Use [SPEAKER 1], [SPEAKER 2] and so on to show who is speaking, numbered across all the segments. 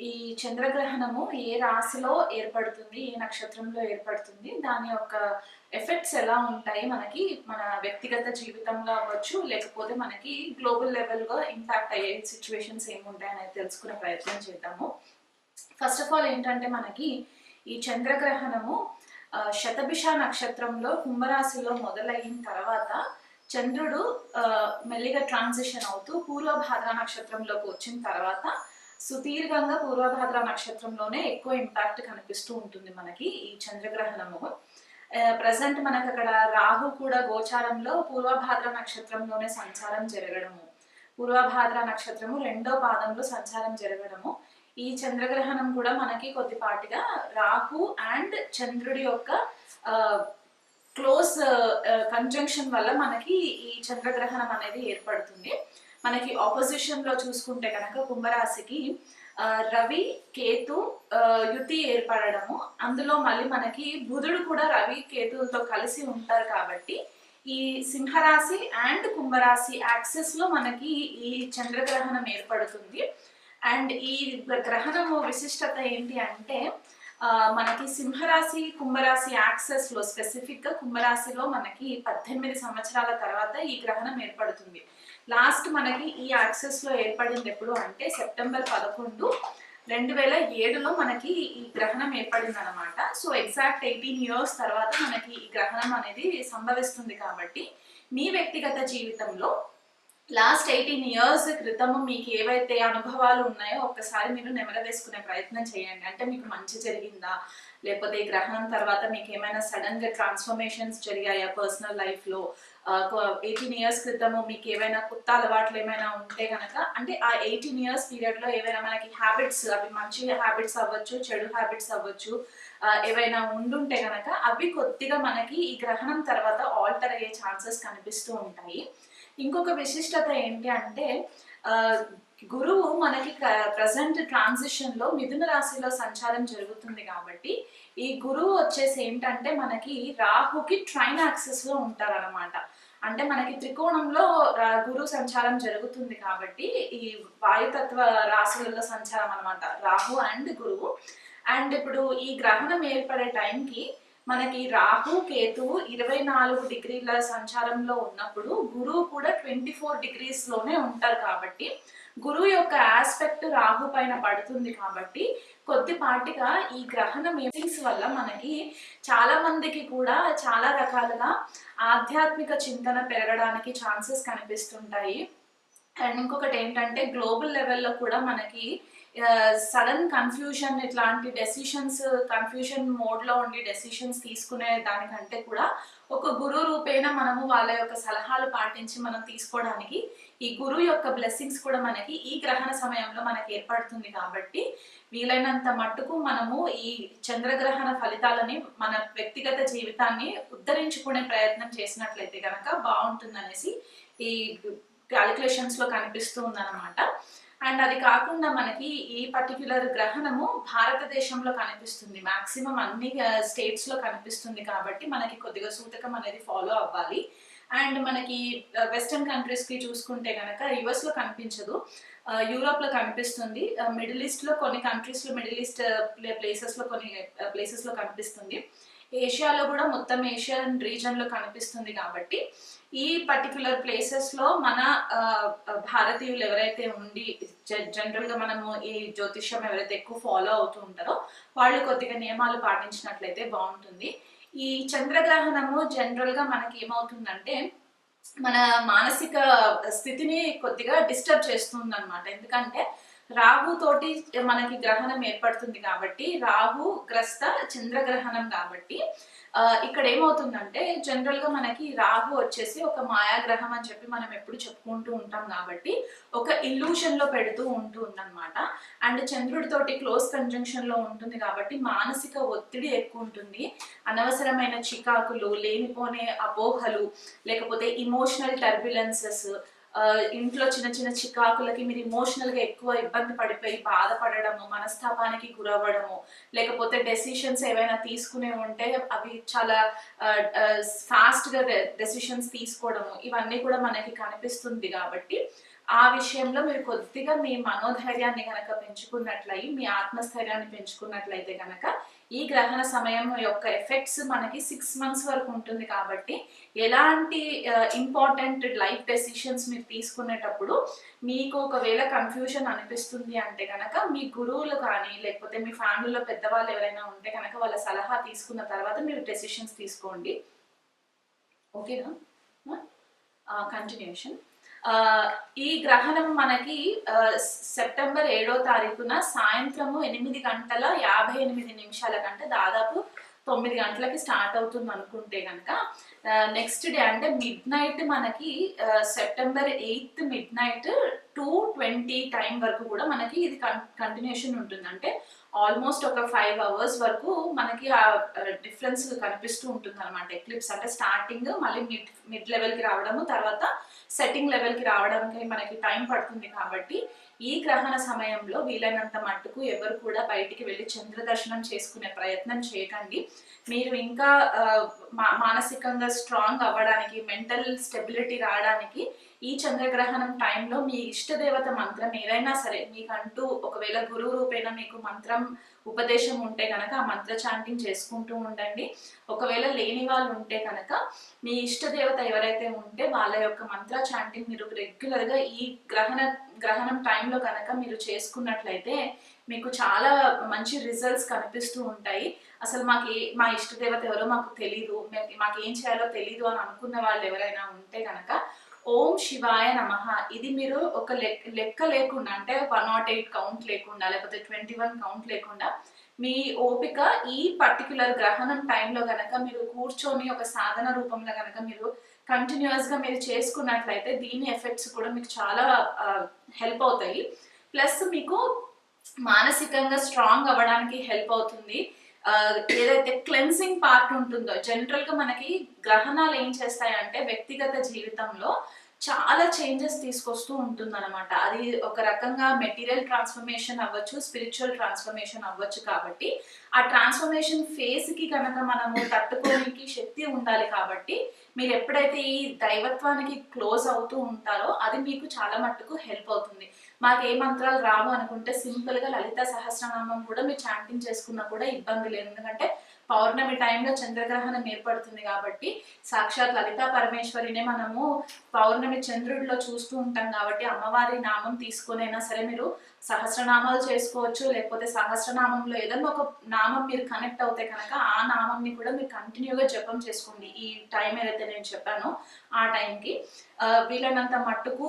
[SPEAKER 1] ఈ చంద్రగ్రహణము ఏ రాశిలో ఏర్పడుతుంది ఏ నక్షత్రంలో ఏర్పడుతుంది దాని యొక్క ఎఫెక్ట్స్ ఎలా ఉంటాయి మనకి మన వ్యక్తిగత జీవితంలో అవ్వచ్చు లేకపోతే మనకి గ్లోబల్ లెవెల్గా ఇంపాక్ట్ అయ్యే సిచ్యువేషన్స్ ఏముంటాయి అనేది తెలుసుకునే ప్రయత్నం చేద్దాము. ఫస్ట్ ఆఫ్ ఆల్ ఏంటంటే మనకి ఈ చంద్రగ్రహణము శతభిష నక్షత్రంలో కుంభరాశిలో మొదలైన తర్వాత చంద్రుడు మెల్లిగా ట్రాన్సిషన్ అవుతూ పూర్వభాద్ర నక్షత్రంలోకి వచ్చిన తర్వాత సుదీర్ఘంగా పూర్వభాద్ర నక్షత్రంలోనే ఎక్కువ ఇంపాక్ట్ కనిపిస్తూ ఉంటుంది మనకి ఈ చంద్రగ్రహణము. ప్రజెంట్ మనకు అక్కడ రాహు కూడా గోచారంలో పూర్వభాద్ర నక్షత్రంలోనే సంచారం జరగడము. పూర్వభాద్ర నక్షత్రము రెండో పాదంలో సంచారం జరగడము. ఈ చంద్రగ్రహణం కూడా మనకి కొద్దిపాటిగా రాహు అండ్ చంద్రుడి యొక్క క్లోజ్ కంజంక్షన్ వల్ల మనకి ఈ చంద్రగ్రహణం అనేది ఏర్పడుతుంది. మనకి ఆపోజిషన్లో చూసుకుంటే కనుక కుంభరాశికి రవి కేతు యుతి ఏర్పడడము. అందులో మళ్ళీ మనకి బుధుడు కూడా రవి కేతులతో కలిసి ఉంటారు కాబట్టి ఈ సింహరాశి అండ్ కుంభరాశి యాక్సెస్లో మనకి ఈ చంద్రగ్రహణం ఏర్పడుతుంది. అండ్ ఈ గ్రహణము విశిష్టత ఏంటి అంటే మనకి సింహరాశి కుంభరాశి యాక్సెస్లో స్పెసిఫిక్గా కుంభరాశిలో మనకి పద్దెనిమిది సంవత్సరాల తర్వాత ఈ గ్రహణం ఏర్పడుతుంది. లాస్ట్ మనకి ఈ యాక్సెస్లో ఏర్పడింది ఎప్పుడు అంటే సెప్టెంబర్ పదకొండు రెండు వేల ఏడులో మనకి ఈ గ్రహణం ఏర్పడింది అనమాట సో ఎగ్జాక్ట్ ఎయిటీన్ ఇయర్స్ తర్వాత మనకి ఈ గ్రహణం అనేది సంభవిస్తుంది కాబట్టి మీ వ్యక్తిగత జీవితంలో లాస్ట్ ఎయిటీన్ ఇయర్స్ క్రితము మీకు ఏవైతే అనుభవాలు ఉన్నాయో ఒక్కసారి మీరు నెమల వేసుకునే ప్రయత్నం చేయండి. అంటే మీకు మంచి జరిగిందా? లేకపోతే ఈ గ్రహణం తర్వాత మీకు ఏమైనా సడన్గా ట్రాన్స్ఫర్మేషన్స్ జరిగాయా పర్సనల్ లైఫ్లో? ఎయిటీన్ ఇయర్స్ క్రితము మీకు ఏవైనా కొత్త అలవాట్లు ఏమైనా ఉంటే కనుక అంటే ఆ ఎయిటీన్ ఇయర్స్ పీరియడ్లో ఏవైనా మనకి హ్యాబిట్స్ అవి మంచి హ్యాబిట్స్ అవ్వచ్చు చెడు హ్యాబిట్స్ అవ్వచ్చు ఏవైనా ఉండుంటే కనుక అవి కొద్దిగా మనకి ఈ గ్రహణం తర్వాత ఆల్టర్ అయ్యే ఛాన్సెస్ కనిపిస్తూ ఉంటాయి. ఇంకొక విశిష్టత ఏంటి అంటే గురువు మనకి ప్రజెంట్ ట్రాన్సిషన్లో మిథున రాశిలో సంచారం జరుగుతుంది కాబట్టి ఈ గురువు వచ్చేసి ఏంటంటే మనకి రాహుకి ట్రైన్ యాక్సెస్లో ఉంటారనమాట అంటే మనకి త్రికోణంలో గురువు గురు సంచారం జరుగుతుంది కాబట్టి ఈ వాయుతత్వ రాశులలో సంచారం అనమాట రాహు అండ్ గురువు. అండ్ ఇప్పుడు ఈ గ్రహణం ఏర్పడే టైంకి మనకి రాహు కేతువు ఇరవై నాలుగు డిగ్రీల సంచారంలో ఉన్నప్పుడు గురువు కూడా ట్వంటీ ఫోర్ డిగ్రీస్లోనే ఉంటారు కాబట్టి గురువు యొక్క ఆస్పెక్ట్ రాహు పైన పడుతుంది కాబట్టి కొద్దిపాటిగా ఈ గ్రహణ మీటింగ్స్ వల్ల మనకి చాలా మందికి కూడా చాలా రకాలుగా ఆధ్యాత్మిక చింతన పెరగడానికి ఛాన్సెస్ కనిపిస్తుంటాయి. అండ్ ఇంకొకటి ఏంటంటే గ్లోబల్ లెవెల్లో కూడా మనకి సడన్ కన్ఫ్యూజన్ ఇట్లాంటి డెసిషన్స్ కన్ఫ్యూజన్ మోడ్లో ఉండి డెసిషన్స్ తీసుకునే దానికంటే కూడా ఒక గురు రూపేణ మనము వాళ్ళ యొక్క సలహాలు పాటించి మనం తీసుకోవడానికి ఈ గురువు యొక్క బ్లెస్సింగ్స్ కూడా మనకి ఈ గ్రహణ సమయంలో మనకి ఏర్పడుతుంది కాబట్టి వీలైనంత మట్టుకు మనము ఈ చంద్రగ్రహణ ఫలితాలని మన వ్యక్తిగత జీవితాన్ని ఉద్ధరించుకునే ప్రయత్నం చేసినట్లయితే కనుక బాగుంటుందనేసి ఈ క్యాలిక్యులేషన్స్లో కనిపిస్తూ ఉందన్నమాట. అండ్ అది కాకుండా మనకి ఈ పర్టిక్యులర్ గ్రహణము భారతదేశంలో కనిపిస్తుంది. మాక్సిమం అన్ని uh, స్టేట్స్లో కనిపిస్తుంది కాబట్టి మనకి కొద్దిగా సూతకం అనేది ఫాలో అవ్వాలి. అండ్ మనకి వెస్టర్న్ కంట్రీస్కి చూసుకుంటే కనుక యుఎస్లో కనిపించదు. యూరోప్లో కనిపిస్తుంది. మిడిల్ ఈస్ట్లో కొన్ని కంట్రీస్లో మిడిల్ ఈస్ట్ ప్లేసెస్లో కొన్ని ప్లేసెస్లో కనిపిస్తుంది. ఏషియాలో కూడా మొత్తం ఏషియన్ రీజన్లో కనిపిస్తుంది కాబట్టి ఈ పర్టికులర్ ప్లేసెస్లో మన భారతీయులు ఎవరైతే ఉండి జనరల్గా మనము ఈ జ్యోతిష్యం ఎవరైతే ఎక్కువ ఫాలో అవుతూ ఉంటారో వాళ్ళు కొద్దిగా నియమాలు పాటించినట్లయితే బాగుంటుంది. ఈ చంద్రగ్రహణము జనరల్గా మనకి ఏమవుతుందంటే మన మానసిక స్థితిని కొద్దిగా డిస్టర్బ్ చేస్తుంది అనమాట ఎందుకంటే రాహు తోటి మనకి గ్రహణం ఏర్పడుతుంది కాబట్టి రాహు గ్రస్త చంద్రగ్రహణం కాబట్టి ఇక్కడ ఏమవుతుందంటే జనరల్గా మనకి రాహు వచ్చేసి ఒక మాయాగ్రహం అని చెప్పి మనం ఎప్పుడు చెప్పుకుంటూ ఉంటాం కాబట్టి ఒక ఇల్యూషన్లో పెడుతూ ఉంటుంది అనమాట అండ్ చంద్రుడితోటి క్లోజ్ కంజంక్షన్లో ఉంటుంది కాబట్టి మానసిక ఒత్తిడి ఎక్కువ ఉంటుంది. అనవసరమైన చికాకులు లేనిపోనే అపోహలు లేకపోతే ఇమోషనల్ టర్బ్యులెన్సెస్ ఇంట్లో చిన్న చిన్న చికాకులకి మీరు ఇమోషనల్గా ఎక్కువ ఇబ్బంది పడిపోయి బాధపడడము మనస్తాపానికి గురవ్వడము లేకపోతే డెసిషన్స్ ఏవైనా తీసుకునే ఉంటే అవి చాలా ఫాస్ట్గా డెసిషన్స్ తీసుకోవడము ఇవన్నీ కూడా మనకి కనిపిస్తుంది కాబట్టి ఆ విషయంలో మీరు కొద్దిగా మీ మనోధైర్యాన్ని కనుక పెంచుకున్నట్లయి మీ ఆత్మస్థైర్యాన్ని పెంచుకున్నట్లయితే కనుక ఈ గ్రహణ సమయం యొక్క ఎఫెక్ట్స్ మనకి సిక్స్ మంత్స్ వరకు ఉంటుంది కాబట్టి ఎలాంటి ఇంపార్టెంట్ లైఫ్ డెసిషన్స్ మీరు తీసుకునేటప్పుడు మీకు ఒకవేళ కన్ఫ్యూజన్ అనిపిస్తుంది అంటే కనుక మీ గురువులు కానీ లేకపోతే మీ ఫ్యామిలీలో పెద్దవాళ్ళు ఎవరైనా ఉంటే కనుక వాళ్ళ సలహా తీసుకున్న తర్వాత మీరు డెసిషన్స్ తీసుకోండి. ఓకేనా కంటిన్యూషన్ ఈ గ్రహణం మనకి ఆ, సెప్టెంబర్ ఏడో తారీఖున సాయంత్రము ఎనిమిది గంటల యాభై ఎనిమిది నిమిషాల కంటే దాదాపు తొమ్మిది గంటలకి స్టార్ట్ అవుతుంది అనుకుంటే కనుక నెక్స్ట్ డే అంటే మిడ్ నైట్ మనకి September eighth midnight two twenty time వరకు కూడా మనకి ఇది కంటిన్యూషన్ ఉంటుంది. అంటే ఆల్మోస్ట్ ఒక ఫైవ్ అవర్స్ వరకు మనకి ఆ డిఫరెన్స్ కనిపిస్తూ ఉంటుంది అనమాట ఎక్లిప్స్ అంటే స్టార్టింగ్ మళ్ళీ మిడ్ మిడ్ లెవెల్కి రావడము తర్వాత సెట్టింగ్ లెవెల్కి రావడానికి మనకి టైం పడుతుంది కాబట్టి ఈ గ్రహణ సమయంలో వీలైనంత మట్టుకు ఎవరు కూడా బయటికి వెళ్ళి చంద్ర దర్శనం చేసుకునే ప్రయత్నం చేయకండి. మీరు ఇంకా ఆ, మా మానసికంగా స్ట్రాంగ్ అవ్వడానికి మెంటల్ స్టెబిలిటీ రావడానికి ఈ చంద్రగ్రహణం టైంలో మీ ఇష్టదేవత మంత్రం ఏదైనా సరే మీకంటూ ఒకవేళ గురువు రూపేణ మీకు మంత్రం ఉపదేశం ఉంటే కనుక ఆ మంత్ర చాంటింగ్ చేసుకుంటూ ఉండండి. ఒకవేళ లేని వాళ్ళు ఉంటే కనుక మీ ఇష్టదేవత ఎవరైతే ఉంటే వాళ్ళ యొక్క మంత్ర చాంటింగ్ మీరు రెగ్యులర్గా ఈ గ్రహణ గ్రహణం టైంలో కనుక మీరు చేసుకున్నట్లయితే మీకు చాలా మంచి రిజల్ట్స్ కనిపిస్తూ ఉంటాయి. అసలు మాకు ఏ మా ఇష్టదేవత ఎవరో మాకు తెలీదు. మాకు ఏం చేయాలో తెలీదు అని అనుకున్న వాళ్ళు ఎవరైనా ఉంటే కనుక ఓం శివాయ నమ. ఇది మీరు ఒక లెక్క లెక్క లేకుండా అంటే వన్ నాట్ ఎయిట్ కౌంట్ లేకుండా లేకపోతే ట్వంటీ వన్ కౌంట్ లేకుండా మీ ఓపిక ఈ పర్టికులర్ గ్రహణం టైంలో గనక మీరు కూర్చొని ఒక సాధన రూపంలో గనక మీరు కంటిన్యూస్గా మీరు చేసుకున్నట్లయితే దీని ఎఫెక్ట్స్ కూడా మీకు చాలా హెల్ప్ అవుతాయి. ప్లస్ మీకు మానసికంగా స్ట్రాంగ్ అవ్వడానికి హెల్ప్ అవుతుంది. ఏదైతే క్లెన్సింగ్ పార్ట్ ఉంటుందో జనరల్గా మనకి గ్రహణాలు ఏం చేస్తాయంటే వ్యక్తిగత జీవితంలో చాలా చేంజెస్ తీసుకొస్తూ ఉంటుందన్నమాట. అది ఒక రకంగా మెటీరియల్ ట్రాన్స్ఫర్మేషన్ అవ్వచ్చు స్పిరిచువల్ ట్రాన్స్ఫర్మేషన్ అవ్వచ్చు కాబట్టి ఆ ట్రాన్స్ఫర్మేషన్ ఫేజ్కి కనుక మనము తట్టుకోనికి శక్తి ఉండాలి కాబట్టి మీరు ఎప్పుడైతే ఈ దైవత్వానికి క్లోజ్ అవుతూ ఉంటారో అది మీకు చాలా మట్టుకు హెల్ప్ అవుతుంది. మాకు ఏ మంత్రాలు రావు అనుకుంటే సింపుల్గా లలిత సహస్రనామం కూడా మీరు చాంటింగ్ చేసుకున్నా కూడా ఇబ్బంది లేదు. ఎందుకంటే పౌర్ణమి టైంలో చంద్రగ్రహణం ఏర్పడుతుంది కాబట్టి సాక్షాత్ లలితా పరమేశ్వరినే మనము పౌర్ణమి చంద్రుడిలో చూస్తూ ఉంటాం కాబట్టి అమ్మవారి నామం తీసుకునైనా సరే మీరు సహస్రనామాలు చేసుకోవచ్చు లేకపోతే సహస్రనామంలో ఏదన్నా ఒక నామం మీరు కనెక్ట్ అవుతే కనుక ఆ నామంని కూడా మీరు కంటిన్యూగా జపం చేసుకోండి. ఈ టైం ఏదైతే నేను చెప్పానో ఆ టైంకి ఆ, వీలైనంత మట్టుకు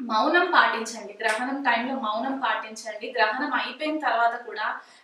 [SPEAKER 1] మౌనం పాటించండి. గ్రహణం టైంలో మౌనం పాటించండి. గ్రహణం అయిపోయిన తర్వాత కూడా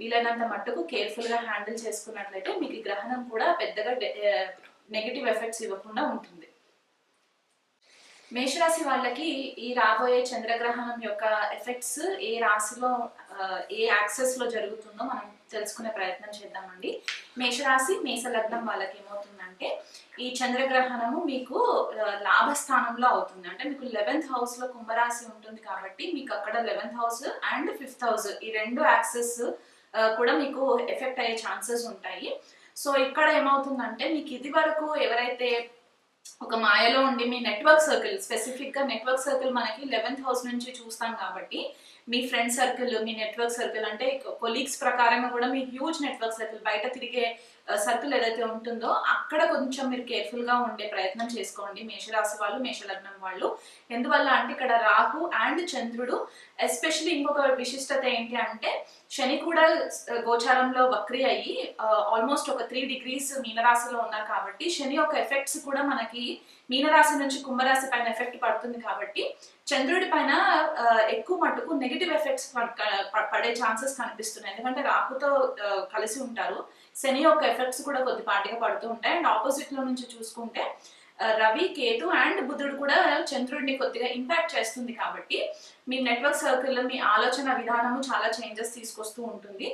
[SPEAKER 1] వీలైనంత మట్టుకు కేర్ఫుల్గా హ్యాండిల్ చేసుకున్నట్లయితే మీకు గ్రహణం కూడా పెద్దగా నెగిటివ్ ఎఫెక్ట్స్ ఇవ్వకుండా ఉంటుంది. మేషరాశి వాళ్ళకి ఈ రాబోయే చంద్రగ్రహణం యొక్క ఎఫెక్ట్స్ ఏ రాశిలో ఏ యాక్సెస్లో జరుగుతుందో మనం తెలుసుకునే ప్రయత్నం చేద్దామండి. మేషరాశి మేష లగ్నం వాళ్ళకి ఏమవుతుందంటే ఈ చంద్రగ్రహణము మీకు లాభస్థానంలో అవుతుంది. అంటే మీకు లెవెన్త్ హౌస్లో కుంభరాశి ఉంటుంది కాబట్టి మీకు అక్కడ eleventh house and fifth house ఈ రెండు యాక్సెస్ కూడా మీకు ఎఫెక్ట్ అయ్యే ఛాన్సెస్ ఉంటాయి. సో ఇక్కడ ఏమవుతుందంటే మీకు ఇది వరకు ఎవరైతే ఒక మాయలో ఉండి మీ నెట్వర్క్ సర్కిల్ స్పెసిఫిక్గా నెట్వర్క్ సర్కిల్ మనకి లెవెన్త్ హౌస్ నుంచి చూస్తాం కాబట్టి మీ ఫ్రెండ్ సర్కిల్ మీ నెట్వర్క్ సర్కిల్ అంటే కొలీగ్స్ ప్రకారంగా కూడా మీ హ్యూజ్ నెట్వర్క్ సర్కిల్ బయట తిరిగే సర్కిల్ ఏదైతే ఉంటుందో అక్కడ కొంచెం మీరు కేర్ఫుల్గా ఉండే ప్రయత్నం చేసుకోండి. మేషరాశి వాళ్ళు మేషలగ్నం వాళ్ళు. ఎందువల్ల అంటే ఇక్కడ రాహు అండ్ చంద్రుడు ఎస్పెషల్లీ ఇంకొక విశిష్టత ఏంటి అంటే శని కూడా గోచారంలో వక్రి అయ్యి ఆల్మోస్ట్ ఒక త్రీ డిగ్రీస్ మీనరాశిలో ఉన్నారు కాబట్టి శని యొక్క ఎఫెక్ట్స్ కూడా మనకి మీనరాశి నుంచి కుంభరాశి పైన ఎఫెక్ట్ పడుతుంది కాబట్టి చంద్రుడి పైన ఎక్కువ మటుకు నెగిటివ్ ఎఫెక్ట్స్ పడే ఛాన్సెస్ కనిపిస్తున్నాయి. ఎందుకంటే రాహుతో కలిసి ఉంటారు. శని యొక్క ఎఫెక్ట్స్ కూడా కొద్దిపాటిగా పడుతూ ఉంటాయి. అండ్ ఆపోజిట్లో నుంచి చూసుకుంటే రవి కేతు అండ్ బుధుడు కూడా చంద్రుడిని కొద్దిగా ఇంపాక్ట్ చేస్తుంది కాబట్టి మీ నెట్వర్క్ సర్కిల్లో మీ ఆలోచన విధానము చాలా చేంజెస్ తీసుకొస్తూ ఉంటుంది.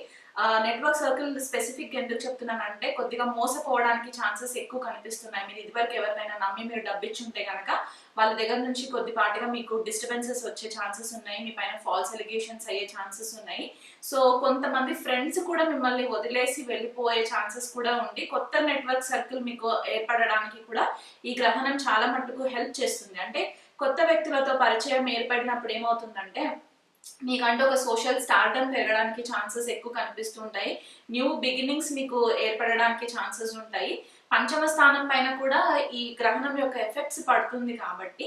[SPEAKER 1] నెట్వర్క్ సర్కిల్ స్పెసిఫిక్ ఎందుకు చెప్తున్నానంటే కొద్దిగా మోసపోవడానికి ఛాన్సెస్ ఎక్కువ కనిపిస్తున్నాయి. మీరు ఇదివరకు ఎవరినైనా నమ్మి మీరు డబ్బిచ్చుంటే కనుక వాళ్ళ దగ్గర నుంచి కొద్దిపాటిగా మీకు డిస్టర్బెన్సెస్ వచ్చే ఛాన్సెస్ ఉన్నాయి. మీ పైన ఫాల్స్ ఎలిగేషన్స్ అయ్యే ఛాన్సెస్ ఉన్నాయి. సో కొంతమంది ఫ్రెండ్స్ కూడా మిమ్మల్ని వదిలేసి వెళ్ళిపోయే ఛాన్సెస్ కూడా ఉండి కొత్త నెట్వర్క్ సర్కిల్ మీకు ఏర్పడడానికి కూడా ఈ గ్రహణం చాలా మట్టుకు హెల్ప్ చేస్తుంది. అంటే కొత్త వ్యక్తులతో పరిచయం ఏర్పడినప్పుడు ఏమవుతుందంటే మీకంటే ఒక సోషల్ స్టార్డమ్ పెరగడానికి ఛాన్సెస్ ఎక్కువ కనిపిస్తుంటాయి. న్యూ బిగినింగ్స్ మీకు ఏర్పడడానికి ఛాన్సెస్ ఉంటాయి. పంచమ స్థానం పైన కూడా ఈ గ్రహణం యొక్క ఎఫెక్ట్స్ పడుతుంది కాబట్టి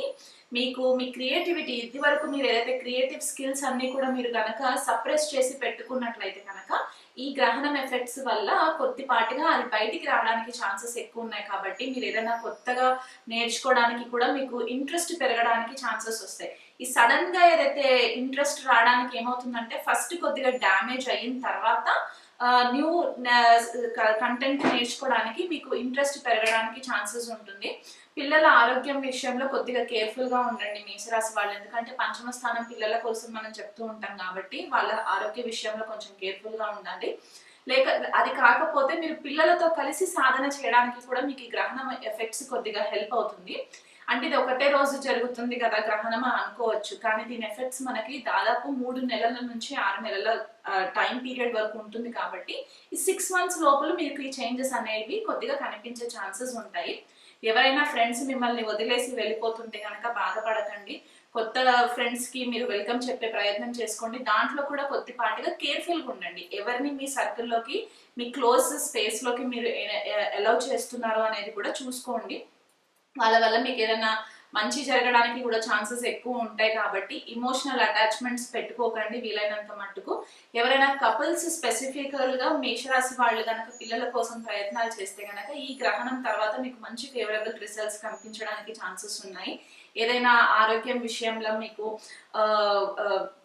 [SPEAKER 1] మీకు మీ క్రియేటివిటీ ఇది వరకు మీరు ఏదైతే క్రియేటివ్ స్కిల్స్ అన్ని కూడా మీరు కనుక సప్రెస్ చేసి పెట్టుకున్నట్లయితే కనుక ఈ గ్రహణం ఎఫెక్ట్స్ వల్ల కొద్దిపాటిగా అది బయటికి రావడానికి ఛాన్సెస్ ఎక్కువ ఉన్నాయి కాబట్టి మీరు ఏదైనా కొత్తగా నేర్చుకోవడానికి కూడా మీకు ఇంట్రెస్ట్ పెరగడానికి ఛాన్సెస్ వస్తాయి. ఈ సడన్గా ఏదైతే ఇంట్రెస్ట్ రావడానికి ఏమవుతుందంటే ఫస్ట్ కొద్దిగా డ్యామేజ్ అయిన తర్వాత న్యూ కంటెంట్ నేర్చుకోవడానికి మీకు ఇంట్రెస్ట్ పెరగడానికి ఛాన్సెస్ ఉంటుంది. పిల్లల ఆరోగ్యం విషయంలో కొద్దిగా కేర్ఫుల్గా ఉండండి మేషరాశి వాళ్ళు. ఎందుకంటే పంచమ స్థానం పిల్లల కోసం మనం చెప్తూ ఉంటాం కాబట్టి వాళ్ళ ఆరోగ్య విషయంలో కొంచెం కేర్ఫుల్గా ఉండాలి లేక అది కాకపోతే మీరు పిల్లలతో కలిసి సాధన చేయడానికి కూడా మీకు ఈ గ్రహణం ఎఫెక్ట్స్ కొద్దిగా హెల్ప్ అవుతుంది. అంటే ఇది ఒకటే రోజు జరుగుతుంది కదా గ్రహణం అనుకోవచ్చు. కానీ దీని ఎఫెక్ట్స్ మనకి దాదాపు మూడు నెలల నుంచి ఆరు నెలల టైం పీరియడ్ వరకు ఉంటుంది కాబట్టి ఈ సిక్స్ మంత్స్ లోపల మీకు ఈ చేంజెస్ అనేవి కొద్దిగా కనిపించే ఛాన్సెస్ ఉంటాయి. ఎవరైనా ఫ్రెండ్స్ మిమ్మల్ని వదిలేసి వెళ్ళిపోతుంటే కనుక బాధపడకండి. కొత్త ఫ్రెండ్స్కి మీరు వెల్కమ్ చెప్పే ప్రయత్నం చేసుకోండి. దాంట్లో కూడా కొద్దిపాటిగా కేర్ఫుల్గా ఉండండి. ఎవరిని మీ సర్కిల్లోకి మీ క్లోజ్ స్పేస్లోకి మీరు అలౌ చేస్తున్నారు అనేది కూడా చూసుకోండి. వాళ్ళ వల్ల మీకు ఏదైనా మంచి జరగడానికి కూడా ఛాన్సెస్ ఎక్కువ ఉంటాయి కాబట్టి ఇమోషనల్ అటాచ్మెంట్స్ పెట్టుకోకండి వీలైనంత మట్టుకు. ఎవరైనా కపుల్స్ స్పెసిఫికల్గా మేషరాశి వాళ్ళు కనుక పిల్లల కోసం ప్రయత్నాలు చేస్తే కనుక ఈ గ్రహణం తర్వాత మీకు మంచి ఫేవరబుల్ రిజల్ట్స్ కనిపించడానికి ఛాన్సెస్ ఉన్నాయి. ఏదైనా ఆరోగ్యం విషయంలో మీకు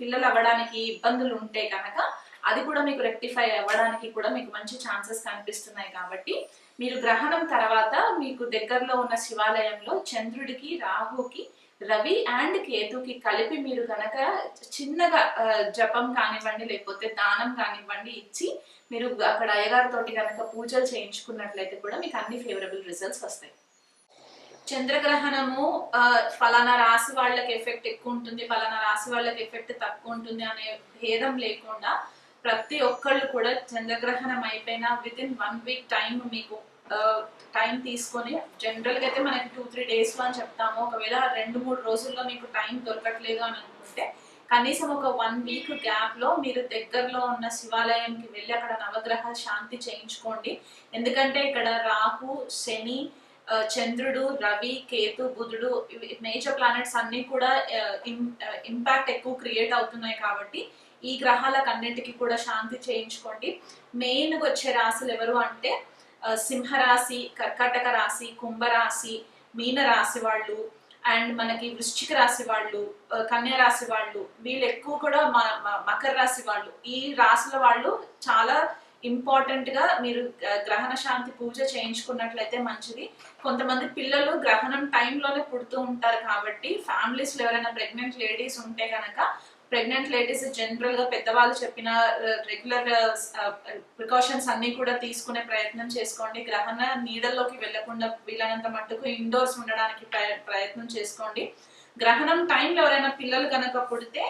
[SPEAKER 1] పిల్లలు అవ్వడానికి ఇబ్బందులు ఉంటే కనుక అది కూడా మీకు రెక్టిఫై అవ్వడానికి కూడా మీకు మంచి ఛాన్సెస్ కనిపిస్తున్నాయి కాబట్టి మీరు గ్రహణం తర్వాత మీకు దగ్గరలో ఉన్న శివాలయంలో చంద్రుడికి రాహుకి రవి అండ్ కేతుకి కలిపి మీరు కనుక చిన్నగా జపం కానివ్వండి లేకపోతే దానం కానివ్వండి ఇచ్చి మీరు అక్కడ అయ్యగారితోటి కనుక పూజలు చేయించుకున్నట్లయితే కూడా మీకు అన్ని ఫేవరబుల్ రిజల్ట్స్ వస్తాయి. చంద్రగ్రహణము ఫలానా రాశి వాళ్ళకి ఎఫెక్ట్ ఎక్కువ ఉంటుంది ఫలానా రాశి వాళ్ళకి ఎఫెక్ట్ తక్కువ ఉంటుంది అనే భేదం లేకుండా ప్రతి ఒక్కళ్ళు కూడా చంద్రగ్రహణం అయిపోయిన within one week time మీకు టైం తీసుకొని జనరల్గా అయితే మనకి టూ త్రీ డేస్ అని చెప్తాము. ఒకవేళ రెండు మూడు రోజుల్లో మీకు టైం దొరకట్లేదు అని అనుకుంటే కనీసం ఒక వన్ వీక్ గ్యాప్లో మీరు దగ్గరలో ఉన్న శివాలయంకి వెళ్ళి అక్కడ నవగ్రహ శాంతి చేయించుకోండి. ఎందుకంటే ఇక్కడ రాహు శని చంద్రుడు రవి కేతు బుధుడు మేజర్ ప్లానెట్స్ అన్నీ కూడా ఇంపాక్ట్ ఎక్కువ క్రియేట్ అవుతున్నాయి కాబట్టి ఈ గ్రహాలకు అన్నిటికీ కూడా శాంతి చేయించుకోండి. మెయిన్ వచ్చే రాశులు ఎవరు అంటే సింహరాశి కర్కాటక రాశి కుంభరాశి మీన రాశి వాళ్ళు అండ్ మనకి వృశ్చిక రాశి వాళ్ళు కన్యా రాశి వాళ్ళు వీళ్ళు ఎక్కువ కూడా మకర రాశి వాళ్ళు. ఈ రాశుల వాళ్ళు చాలా ఇంపార్టెంట్గా మీరు గ్రహణ శాంతి పూజ చేయించుకున్నట్లయితే మంచిది. కొంతమంది పిల్లలు గ్రహణం టైంలోనే పుడుతూ ఉంటారు కాబట్టి ఫ్యామిలీస్లో ఎవరైనా ప్రెగ్నెంట్ లేడీస్ ఉంటే కనుక ప్రెగ్నెంట్ లేడీస్ జనరల్గా పెద్దవాళ్ళు చెప్పిన రెగ్యులర్ ప్రికాషన్స్ అన్ని కూడా తీసుకునే ప్రయత్నం చేసుకోండి. గ్రహణ నీడల్లోకి వెళ్ళకుండా వీలైనంత మట్టుకు ఇండోర్స్ ఉండడానికి ప్రయత్నం చేసుకోండి. గ్రహణం టైంలో ఎవరైనా పిల్లలు కనుక పుడితే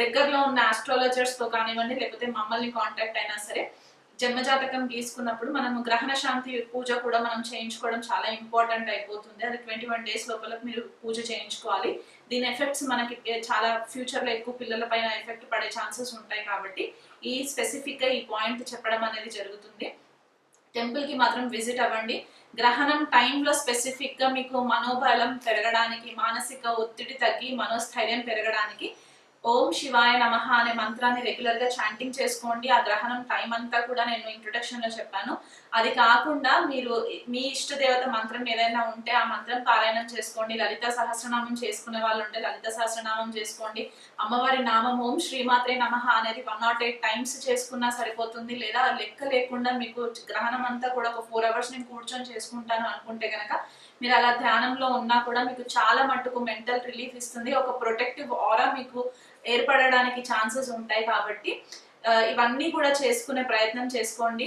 [SPEAKER 1] దగ్గరలో ఉన్న ఆస్ట్రాలజర్స్తో కానివ్వండి లేకపోతే మమ్మల్ని కాంటాక్ట్ అయినా సరే జన్మజాతకం గీసుకున్నప్పుడు మనము గ్రహణ శాంతి పూజ కూడా మనం చేయించుకోవడం చాలా ఇంపార్టెంట్ అయిపోతుంది. అది ట్వంటీ వన్ డేస్ లోపల మీరు పూజ చేయించుకోవాలి. దీని ఎఫెక్ట్స్ మనకి చాలా ఫ్యూచర్లో ఎక్కువ పిల్లల పైన ఎఫెక్ట్ పడే ఛాన్సెస్ ఉంటాయి కాబట్టి ఈ స్పెసిఫిక్గా ఈ పాయింట్ చెప్పడం అనేది జరుగుతుంది. టెంపుల్కి మాత్రం విజిట్ అవ్వండి. గ్రహణం టైంలో స్పెసిఫిక్గా మీకు మనోబలం పెరగడానికి మానసిక ఒత్తిడి తగ్గి మనోస్థైర్యం పెరగడానికి ఓం శివాయ నమః అనే మంత్రాన్ని రెగ్యులర్గా చాంటింగ్ చేసుకోండి. ఆ గ్రహణం టైం అంతా కూడా నేను ఇంట్రొడక్షన్లో చెప్పాను. అది కాకుండా మీరు మీ ఇష్ట దేవత మంత్రం ఏదైనా ఉంటే ఆ మంత్రం పారాయణం చేసుకోండి లలిత సహస్రనామం చేసుకునే వాళ్ళు ఉంటే లలిత సహస్రనామం చేసుకోండి. అమ్మవారి నామం ఓం శ్రీమాత్రే నమ అనేది వన్ నాట్ ఎయిట్ టైమ్స్ చేసుకున్నా సరిపోతుంది. లేదా లెక్క లేకుండా మీకు గ్రహణం అంతా కూడా ఒక ఫోర్ అవర్స్ నేను కూర్చొని చేసుకుంటాను అనుకుంటే గనక మీరు అలా ధ్యానంలో ఉన్నా కూడా మీకు చాలా మట్టుకు మెంటల్ రిలీఫ్ ఇస్తుంది. ఒక ప్రొటెక్టివ్ ఆరా మీకు ఏర్పడడానికి ఛాన్సెస్ ఉంటాయి కాబట్టి ఇవన్నీ కూడా చేసుకునే ప్రయత్నం చేసుకోండి.